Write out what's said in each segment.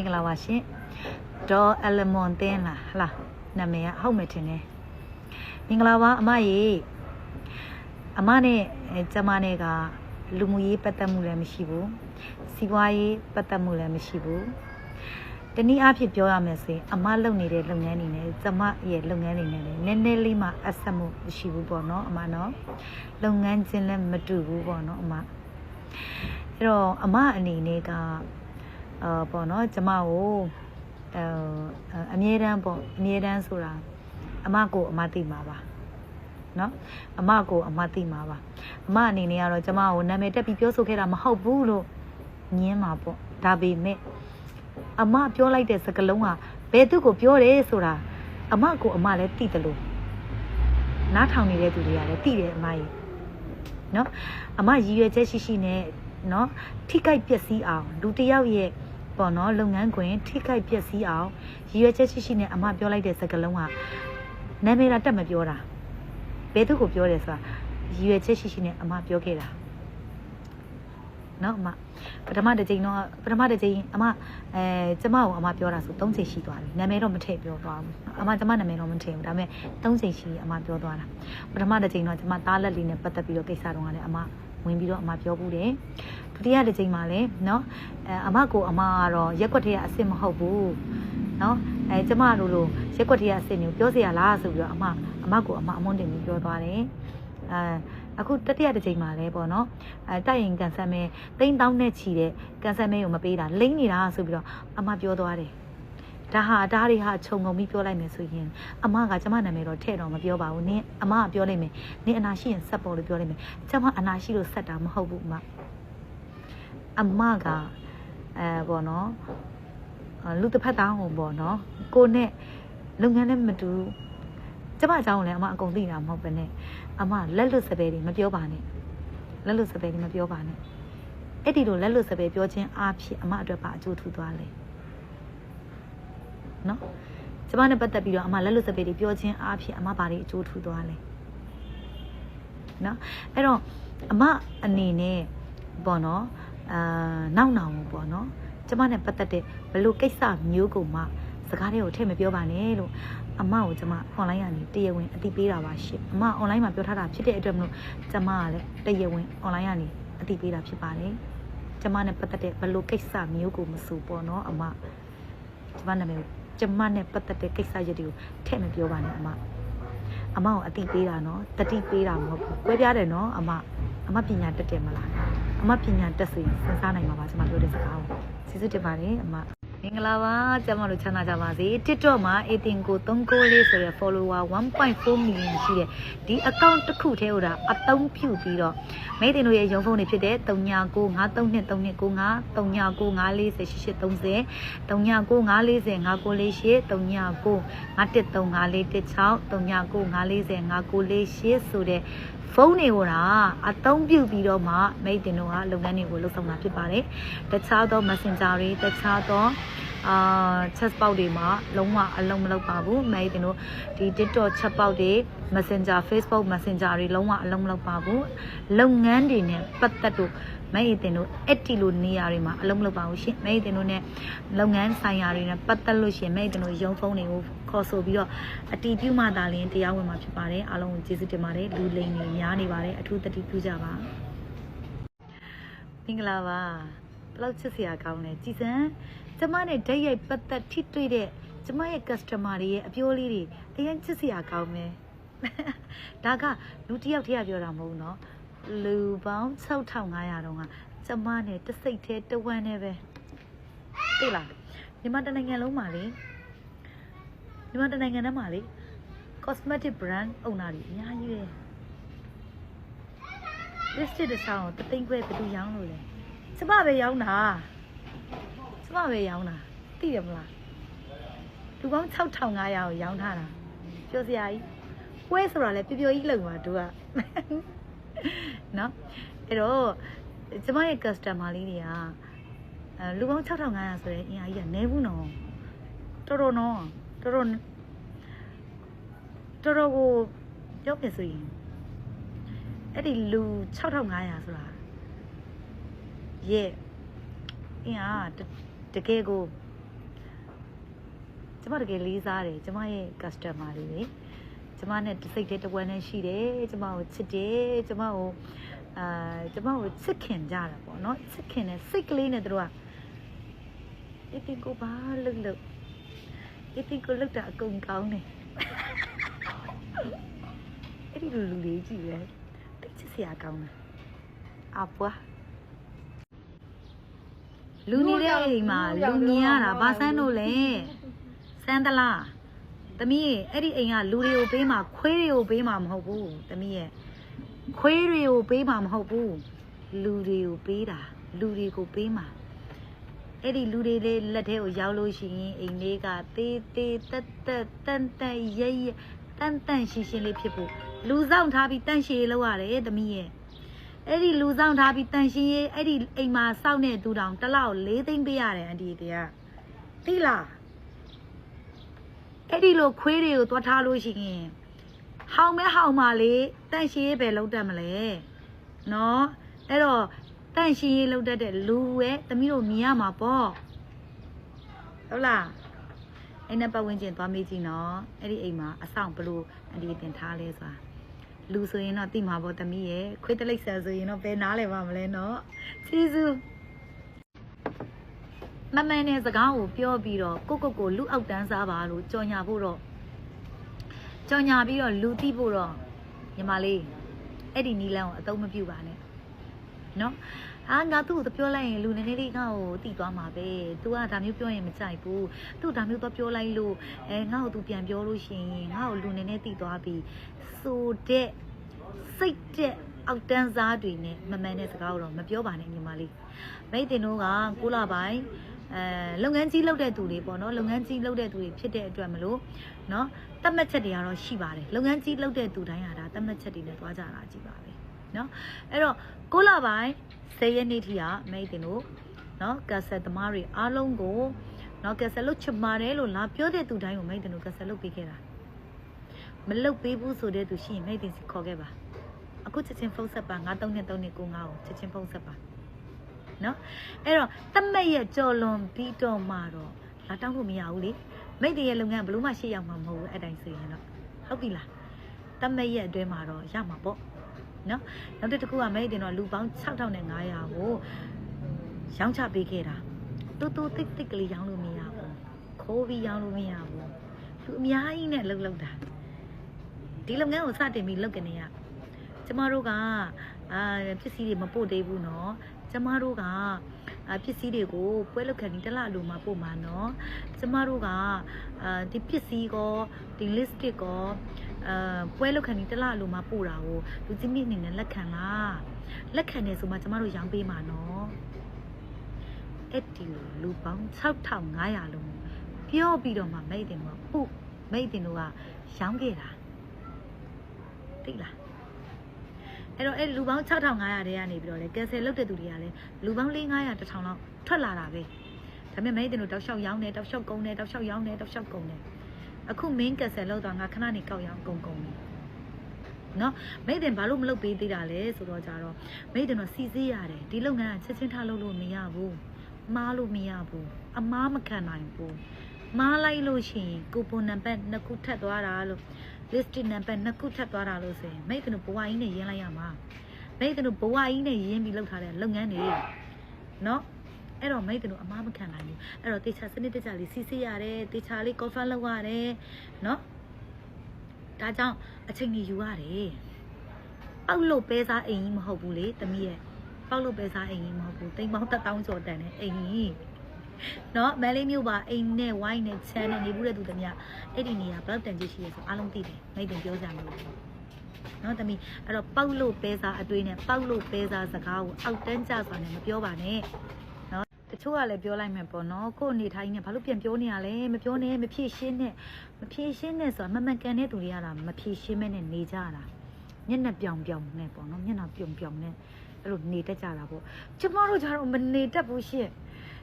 င်္ဂလာပါရှင်ဒေါ်အလမွန်တင်းလားဟလားနာမည်ကဟုတ်မယ်ထင်တယ်မင်္ဂလာပါအမရေအမနဲ့အဲကျမနဲ့ကလူမှုရေးပတ်သက်မှုလည်းမရှိဘူးစီးပွားရေးပတ်သက်မှုလည်းမရှိဘူးတနည်းအားဖြင့်ပြောရမယ်ဆိုရင်အမလုပ်နေတဲ့လုပ်ငန်းတွေနဲ့ကျမရဲ့လုပ်ငန်းတွေနဲ့လည်းနည်းနည်းလေးမှအဆက်မှုမရှိဘူးပေါ့နော်အမနော်လုပ်ငန်းချင်းလည်းမတူဘူးပေါ့နော်အမအဲ့တော့အမအနေနဲ့က အာပေါ့နော်ကျမကိုအဲအမြဲတမ်းပေါ့အမြဲတမ်းဆိုတာအမကိုအမသိမှာပါနော်အမကိုအမသိမှာပါအမအနေနဲ့ကတော့ကျမကိုနာမည်တက်ပြီးပြောဆိုခဲ့တာမဟုတ်ဘူးလို့ညင်းမှာပေါ့ဒါပေမဲ့အမပြောလိုက်တဲ့စကားလုံးကဘယ်သူကိုပြောတယ်ဆိုတာအမကိုအမလည်းသိတယ်လို့နားထောင်နေတဲ့သူတွေကလည်းသိတယ်အမကြီးနော်အမရည်ရွယ်ချက်ရှိရှိနဲ့နော်ထိကြိုက်ပျက်စီးအောင်လူတစ်ယောက်ရဲ့ ပေါ့နော်လုပ်ငန်းခွင်ထိခိုက်ပျက်စီးအောင်ရည်ရွယ်ချက်ရှိရှိနဲ့အမပြောလိုက်တဲ့စကားလုံးကနာမည်တာတက်မပြောတာဘယ်သူကိုပြောတယ်ဆိုတာရည်ရွယ်ချက်ရှိရှိနဲ့အမပြောခဲ့တာနော်အမပထမတစ်ချိန်တော့ပထမတစ်ချိန်အမအဲကျမကိုအမပြောတာဆို၃ချိန်ရှိသွားပြီနာမည်တော့မထည့်ပြောသွားဘူးအမကျမနာမည်တော့မထည့်ဘူးဒါပေမဲ့၃ချိန်ရှိအမပြောသွားတာပထမတစ်ချိန်တော့ကျမသားလက်လေးနဲ့ပတ်သက်ပြီးတော့ကိစ္စတော့ကလည်းအမဝင်ပြီးတော့အမပြောဘူးတယ် ဒုတိယတစ်ချိန်မှာလည်းเนาะအဲအမကိုအမကတော့ရက်ွက်ထဲကအစ်စ်မဟုတ်ဘူးเนาะအဲကျမတို့လိုရက်ွက်ထဲကအစ်စ်မျိုးပြောเสียလားဆိုပြီးတော့အမအမကိုအမအမွန်းတင်ပြီးပြောသွားတယ်အဲအခုတတိယတစ်ချိန်မှာလဲပေါ့နော်အဲတိုက်ရင်ကန်ဆယ်မဲတိန်းတောင်းနဲ့ချီတဲ့ကန်ဆယ်မဲကိုမပေးတာလိမ့်နေတာဆိုပြီးတော့အမပြောသွားတယ်ဒါဟာဒါတွေဟာခြုံငုံပြီးပြောလိုက်မယ်ဆိုရင်အမကကျမနာမည်တော့ထဲ့တော့မပြောပါဘူးနင်းအမကပြောလိုက်မယ်နင်းအနာရှိရင်ဆက်ပေါ်လို့ပြောလိုက်မယ်ကျမအနာရှိလို့ဆက်တာမဟုတ်ဘူးအမ အမကအဲပေါ့နော်လူတစ်ဖက်တောင်းဟိုပေါ့နော်ကိုနဲ့လုပ်ငန်းနဲ့မတူကျမအကြောင်းလည်းအမအကုန်သိတာမဟုတ်ပဲနဲ့အမလက်လွတ်စပယ်တွေမပြောပါနဲ့လက်လွတ်စပယ်တွေမပြောပါနဲ့အဲ့ဒီလိုလက်လွတ်စပယ်ပြောခြင်းအားဖြင့်အမအတွက်ပါအကျိုးထူသွားလေနော်ကျမနဲ့ပတ်သက်ပြီးတော့အမလက်လွတ်စပယ်တွေပြောခြင်းအားဖြင့်အမဘာတွေအကျိုးထူသွားလဲနော်အဲ့တော့အမအနေနဲ့ပေါ့နော် အာနောက်နောင်ပေါ့နော်ကျမနဲ့ပတ်သက်တဲ့ဘလို့ကိစ္စမျိုးကိုမှစကားတွေကိုထည့်မပြောပါနဲ့လို့အမကိုကျမ online ကနေတရားဝင်အသိပေးတာပါရှင်အမ online မှာပြောထားတာဖြစ်တဲ့အတွက်မလို့ကျမကလည်းတရားဝင် online ကနေအသိပေးတာဖြစ်ပါတယ်ကျမနဲ့ပတ်သက်တဲ့ဘလို့ကိစ္စမျိုးကိုမဆိုပေါ့နော်အမကျမနာမည်ကိုကျမနဲ့ပတ်သက်တဲ့ကိစ္စရပ်တွေကိုထည့်မပြောပါနဲ့အမအမကိုအသိပေးတာနော်တတိပေးတာမဟုတ်ဘူးကွဲပြားတယ်နော်အမအမပညာတက်တယ်မလား အမပညာတက်ဆိုရင်စဉ်းစားနိုင်မှာပါကျမပြောတဲ့စကားကိုကျေးဇူးတင်ပါတယ်အမမင်္ဂလာပါကျမတို့ချမ်းသာကြပါစေ TikTok မှာ18ကို394ဆိုတဲ့ follower 1.4 million ရှိတဲ့ဒီ account တစ်ခုထဲဟိုတာအသုံးပြုပြီးတော့မိတ်တင်တို့ရဲ့ရုံဖုန်းတွေဖြစ်တဲ့39932395 3995408830 3995405946 3995405948ဆိုတဲ့ ဖုန်းတွေကိုတာအသုံးပြုပြီးတော့မှမိတ်တင်တို့ကလုပ်ငန်းတွေကိုလုပ်ဆောင်တာဖြစ်ပါတယ်။တခြားသော Messenger တွေတခြားသော အာ chat box တွေမှာလုံးဝအလုံးမလုပ်ပါဘူး။မိတ်တင်တို့ဒီ TikTok chat box တွေ Messenger Facebook Messenger တွေလုံးဝအလုံးမလုပ်ပါဘူး။လုပ်ငန်းတွေနဲ့ပတ်သက်လို့မိတ်တင်တို့အဲ့တီလိုနေရာတွေမှာအလုံးမလုပ်ပါဘူးရှင်။မိတ်တင်တို့ ਨੇ လုပ်ငန်းဆိုင်ရာတွေနဲ့ပတ်သက်လို့ရှင်မိတ်တင်တို့ရုံဖုန်းတွေကိုခေါ်ဆိုပြီးတော့အတီးပြုမှသာလင်းတရားဝင်မှာဖြစ်ပါတယ်အားလုံးကိုကျေးဇူးတင်ပါတယ်လူလိန်တွေများနေပါတယ်အထူးတတိပြုကြပါမင်္ဂလာပါဘလောက်ချစ်စရာကောင်းလဲကြည်စံ ကျမနဲ့ဓာတ်ရိုက်ပတ်သက်ထိတွေ့တဲ့ကျမရဲ့ customer တွေရဲ့အပြောလေးတွေအရင်ချစ်စရာကောင်းမယ်ဒါကလူတစ်ယောက်တည်းကပြောတာမဟုတ်နော်လူပေါင်း6500တောင်ကကျမနဲ့တစိတ်သေးတဝမ်းနဲ့ပဲသိလားမြန်မာတနိုင်ငံလုံးမှာလေမြန်မာတနိုင်ငံထဲမှာလေ cosmetic brand အုံနာတွေအများကြီးပဲ list တစ်စောင်းတသိန်းခွဲဘယ်သူရောင်းလို့လဲကျမပဲရောင်းတာ ကျမပဲရောင်းတာသိရမလားလူပေါင်း6500ကိုရောင်းထားတာပြောစရာကြီးပွဲဆိုတာလဲပျော်ပျော်ကြီးလုံပါသူကနော်အဲ့တော့ကျမရဲ့ customer လေးတွေကအဲလူပေါင်း6500ဆိုရင်အင်အားကြီးကနဲဘူးနော်တော်တော်နော်တော်တော်တော်တော်ကိုပြောပြဆိုရင်အဲ့ဒီလူ6500ဆိုတာရဲ့အင်အား တကယ်ကိုကျမတကယ်လေးစားတယ်ကျမရဲ့ customer တွေလေကျမနဲ့တစ်စိတ်တည်းတစ်ဝမ်းနဲ့ရှိတယ်ကျမကိုချစ်တယ်ကျမကိုအာကျမကိုချစ်ခင်ကြတာပေါ့နော်ချစ်ခင်တဲ့စိတ်ကလေးနဲ့သူတို့ကတိတိကိုပါလှုပ်လှုပ်တိတိကိုလှုပ်တာအကုန်ကောင်းတယ်အဲ့ဒီလူလူလေးကြည့်ပဲတိတ်ချစ်စရာကောင်းတယ်အပွား လူနေတဲ့အိမ်မှာလူမြင်ရတာဘာဆန်းလို့လဲစမ်းသလားသမီးရဲ့အဲ့ဒီအိမ်ကလူတွေကိုပေးမှာခွေးတွေကိုပေးမှာမဟုတ်ဘူးသမီးရဲ့ခွေးတွေကိုပေးမှာမဟုတ်ဘူးလူတွေကိုပေးတာလူတွေကိုပေးမှာအဲ့ဒီလူတွေလေးလက်ထဲကိုရောက်လို့ရှိရင်အိမ်လေးကသေးသေးတက်တက်တန်တန်ရဲရဲတန်တန်ရှင်းရှင်းလေးဖြစ်ဖို့လူဆောင်ထားပြီးတန့်ရှည်လောက်ရတယ်သမီးရဲ့ အဲ့ဒီလူဆောင်ထားပြီးတန်ရှင်းရေးအဲ့ဒီအိမ်မှာစောင့်နေသူတောင်တစ်လောက်၄သိန်းပေးရတယ်အန်တီတရားသိလားအဲ့ဒီလိုခွေးတွေကိုသွားထားလို့ရှိရင်ဟောင်မဲဟောင်ပါလေတန်ရှင်းရေးပဲလုံးတတ်မလဲနော်အဲ့တော့တန်ရှင်းရေးလုံးတတ်တဲ့လူရဲ့သမီးတို့မြင်ရမှာပေါ့ဟုတ်လားအဲ့နဲ့ပတ်ဝန်းကျင်သွားမေးကြည့်နော်အဲ့ဒီအိမ်မှာအဆောင်ဘလို့အန်တီတင်ထားလဲဆိုတာ လူဆိုရင်တော့တိမှာပေါ့တမီးရဲ့ခွေးတလိပ်ဆန်ဆိုရင်တော့ဘယ်နားလဲပါမလဲเนาะကျေးဇူးမမန်နဲ့စကားကိုပြောပြီးတော့ကိုကိုကိုလူအောက်တန်းစားပါလို့ကြော်ညာဖို့တော့ကြော်ညာပြီးတော့လူတိဖို့တော့ညီမလေးအဲ့ဒီနီလန်းကိုအသုံးမပြုပါနဲ့เนาะ အာငါသူ့ကိုပြောလိုက်ရင်လူနည်းနည်းလေးငါ့ကိုတိသွားမှာပဲ तू ကဒါမျိုးပြောရင်မကြိုက်ဘူးသူ့ဒါမျိုးတော့ပြောလိုက်လို့အဲငါ့ကို तू ပြန်ပြောလို့ရှိရင်ငါ့ကိုလူနည်းနည်းတိသွားပြီဆိုတဲ့စိတ်တဲ့အောက်တန်းစားတွေနဲ့မမှန်တဲ့စကားကိုတော့မပြောပါနဲ့ညီမလေးမိတ်တင်တို့ကကိုလာပိုင်းအဲလုပ်ငန်းကြီးလုပ်တဲ့သူတွေပေါ့နော်လုပ်ငန်းကြီးလုပ်တဲ့သူတွေဖြစ်တဲ့အတွက်မလို့နော်တတ်မှတ်ချက်တွေကတော့ရှိပါတယ်လုပ်ငန်းကြီးလုပ်တဲ့သူတိုင်းဟာဒါတတ်မှတ်ချက်တွေနဲ့သွားကြတာကြည့်ပါပဲ နော်အဲ့တော့ကိုလာပိုင်း10ရက်နေ့ထိကမိတ်တင်တို့နော်ကက်ဆက်သမားတွေအားလုံးကိုနော်ကက်ဆက်လုပ်ချင်ပါတယ်လို့လာပြောတဲ့သူတိုင်းကိုမိတ်တင်တို့ကက်ဆက်လုပ်ပေးခဲ့တာမလုပ်ပေးဘူးဆိုတဲ့သူရှိရင်မိတ်တင်စီခေါ်ခဲ့ပါအခုချက်ချင်းဖုန်းဆက်ပါ93နဲ့3နဲ့95ကိုချက်ချင်းဖုန်းဆက်ပါနော်အဲ့တော့တတ်မဲ့ရဲ့ကြော်လွန်ပြီးတော့မှတော့လာတောင်းဖို့မရဘူးလေမိတ်တင်ရဲ့လုပ်ငန်းဘလို့မှရှေ့ရောက်မှာမဟုတ်ဘူးအဲ့တိုင်းဆိုရင်တော့ဟုတ်ပြီလားတတ်မဲ့ရဲ့အတွင်းမှာတော့ရမှာပေါ့ နော်နောက်တစ်ခုကမိတ်တင်တော့လူပေါင်း6500ကိုရောင်းချပေးခဲ့တာတူတူတိတ်တိတ်ကလေးရောင်းလို့မရဘူးခိုးပြီးရောင်းလို့မရဘူးသူအများကြီးနဲ့လှုပ်လှုပ်တာဒီလုပ်ငန်းကိုစတင်ပြီးလုပ်ကနေရကျမတို့ကအာပစ္စည်းတွေမပို့သေးဘူးเนาะကျမတို့ကအာ ပစ္စည်းတွေကိုပွဲလောက်ခံဒီတစ်လလိုမှပို့မှာနော်ကျမတို့ကအာဒီပစ္စည်းကောဒီ list ကောအာပွဲလောက်ခံဒီတစ်လလိုမှပို့တာကိုလူကြီးမိအနေနဲ့လက်ခံလားလက်ခံတယ်ဆိုမှကျမတို့ရောင်းပေးမှာနော်အဲ့ဒီလူပေါင်း6500လုံးပြောပြီးတော့မှမိတ်တင်ကပို့မိတ်တင်တို့ကရောင်းခဲ့တာသိလား အဲ့တော့အဲ့လူပေါင်း6500တဲကနေပြီးတော့လေကယ်ဆယ်လုပ်တဲ့သူတွေကလည်းလူပေါင်း4500 1000လောက်ထွက်လာတာပဲဒါပေမဲ့မိတ်တင်တို့တောက်လျှောက်ရောင်းတယ်တောက်လျှောက်ကုန်တယ်တောက်လျှောက်ရောင်းတယ်တောက်လျှောက်ကုန်တယ်အခု main ကယ်ဆယ်လုပ်တော့ငါခဏနေကောက်ရောင်းကုန်ကုန်တယ်နော်မိတ်တင်ဘာလို့မလုပ်ပေးသေးတာလဲဆိုတော့ကြတော့မိတ်တင်တော့စီစီးရတယ်ဒီလုပ်ငန်းကချက်ချင်းထားလုပ်လို့မရဘူးမားလို့မရဘူးအမားမခံနိုင်ဘူး မားလိုက်လို့ရှိရင်ကိုပွန်နံပါတ်နှစ်ခုထပ်သွားတာလို့ list နံပါတ်နှစ်ခုထပ်သွားတာလို့ဆိုရင်မိတ်ကနဘဝကြီးနဲ့ရင်းလိုက်ရမှာမိတ်ကနဘဝကြီးနဲ့ရင်းပြီးလုပ်ထားတဲ့လုပ်ငန်းတွေနော်အဲ့တော့မိတ်ကနအမားမခံနိုင်ဘူးအဲ့တော့တေချာစနစ်တကျလေးစီးစီးရတယ်တေချာလေး confirm လုပ်ရတယ်နော်ဒါကြောင့်အချိန်ကြီးယူရတယ်ပောက်လို့ပဲစားအိမ်ကြီးမဟုတ်ဘူးလေတမီးရဲ့ပောက်လို့ပဲစားအိမ်ကြီးမဟုတ်ဘူးတိမ်ပေါင်းတစ်တောင်းကျော်တန်တဲ့အိမ်ကြီး နော်မန်လေးမျိုးပါအိမ်နဲ့ဝိုင်းနဲ့ချမ်းနဲ့နေဘူးတဲ့သူတမီးအဲ့ဒီနေရာဘယ်လောက်တန်ကြီးရှိရဲဆိုအားလုံးသိတယ်မိတ်တင်ပြောကြမှာလို့နော်တမီးအဲ့တော့ပောက်လို့ပဲစားအတွေးနဲ့ပောက်လို့ပဲစားစကားကိုအောက်တန်းကြစွာနဲ့မပြောပါနဲ့နော်တချို့ကလည်းပြောလိုက်မယ်ပေါ့နော်ကို့အနေထိုင်းနဲ့ဘာလို့ပြန်ပြောနေရလဲမပြောနဲ့မဖြည့်ရှင်းနဲ့မဖြည့်ရှင်းနဲ့ဆိုတာမမှန်ကန်တဲ့သူတွေကလားမဖြည့်ရှင်းမဲ့နဲ့နေကြတာမျက်နှာပြောင်ပြောင်နဲ့ပေါ့နော်မျက်နှာပြုံပြုံနဲ့အဲ့လိုနေတတ်ကြတာပေါ့ကျမတို့ကြတော့မနေတတ်ဘူးရှင့်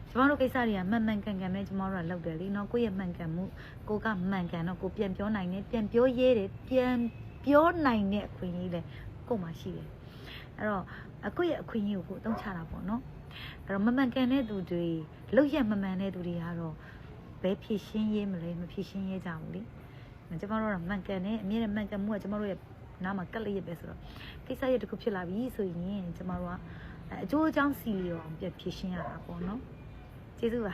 ကျမတို့ကိစ္စတွေကမှန်မှန်ကန်ကန်ပဲကျမတို့ကလုပ်တယ်လीနော်ကိုယ့်ရဲ့မှန်ကန်မှုကိုကမှန်ကန်တော့ကိုပြန်ပြောနိုင်တယ်ပြန်ပြောရဲတယ်ပြန်ပြောနိုင်တဲ့အခွင့်အရေးလည်းကို့မှာရှိတယ်အဲ့တော့အခုရဲ့အခွင့်အရေးကိုကိုအသုံးချတာပေါ့နော်အဲ့တော့မမှန်ကန်တဲ့သူတွေလောက်ရမမှန်တဲ့သူတွေကတော့ဘဘယ်ဖြည့်ရှင်းရေးမလဲမဖြည့်ရှင်းရေးကြဘူးလေကျမတို့ကမှန်ကန်တယ်အမြဲတမ်းမှန်ကန်မှုကကျမတို့ရဲ့နားမှာကက်လေးရပဲဆိုတော့ကိစ္စရတစ်ခုဖြစ်လာပြီဆိုရင်ကျမတို့ကအကျိုးအကြောင်းစီလျော်အောင်ပြဖြည့်ရှင်းရတာပေါ့နော် ကျေးဇူးပါ